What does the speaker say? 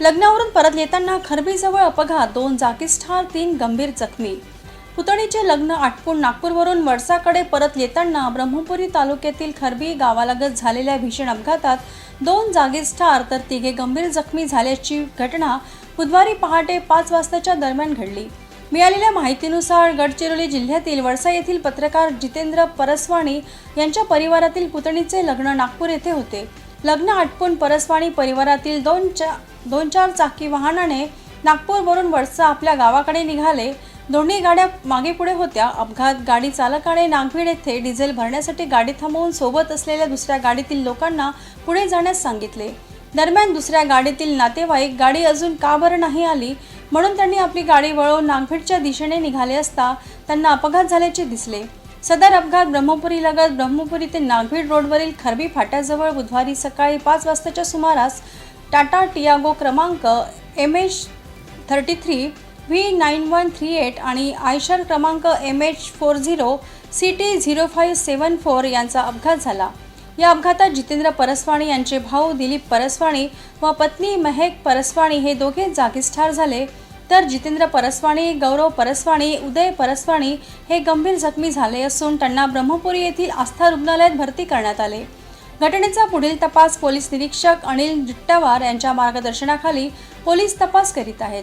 लग्नावरून परत येताना खरबीजवळ अपघात दोन जागीच ठार तीन गंभीर जखमी. पुतणीचे लग्न आटपून नागपूरवरून वडसाकडे परत येताना ब्रह्मपुरी तालुक्यातील खरबी गावालगत झालेल्या भीषण अपघातात दोन जागीच ठार तर तिघे गंभीर जखमी झाल्याची घटना बुधवारी पहाटे पाच वाजताच्या दरम्यान घडली. मिळालेल्या माहितीनुसार गडचिरोली जिल्ह्यातील वडसा येथील पत्रकार जितेंद्र परसवाणी यांच्या परिवारातील पुतणीचे लग्न नागपूर येथे होते. लग्न आटपून परसवाणी परिवारातील दोन चा दोन चार चाकी वाहनाने नागपूरवरून वडसा आपल्या गावाकडे निघाले. दोन्ही गाड्या मागे पुढे होत्या. अपघात गाडी चालकाने नागभीड येथे डिझेल भरण्यासाठी गाडी थांबवून सोबत असलेल्या दुसऱ्या गाडीतील लोकांना पुढे जाण्यास सांगितले. दरम्यान दुसऱ्या गाडीतील नातेवाईक गाडी अजून का बरं नाही आली? म्हणून त्यांनी आपली गाडी वळवून नागभीडच्या दिशेने निघाले असता त्यांना अपघात झाल्याचे दिसले. सदर अपघात ब्रह्मपुरी लगत. ब्रह्मपुरी ते नागभीड रोडवरील खरबी फाट्याजवळ बुधवारी सकाळी पाच वाजताच्या सुमारास टाटा टियागो क्रमांक M H thirty three V nine one three eight आणि आयशर क्रमांक M H four zero C T zero five seven four यांचा अपघात झाला. या अपघातात जितेंद्र परसवाणी यांचे भाऊ दिलीप परसवाणी व पत्नी महेक परसवाणी हे दोघे जागीच ठार झाले. तर जितेंद्र परसवाणी गौरव परसवाणी उदय परसवाणी हे गंभीर जखमी झाले असून त्यांना ब्रह्मपुरी येथील आस्था रुग्णालयात भरती करण्यात आले. घटनेचा पुढील तपास पोलीस निरीक्षक अनिल जिट्टावार यांच्या मार्गदर्शनाखाली पोलीस तपास करीत आहेत.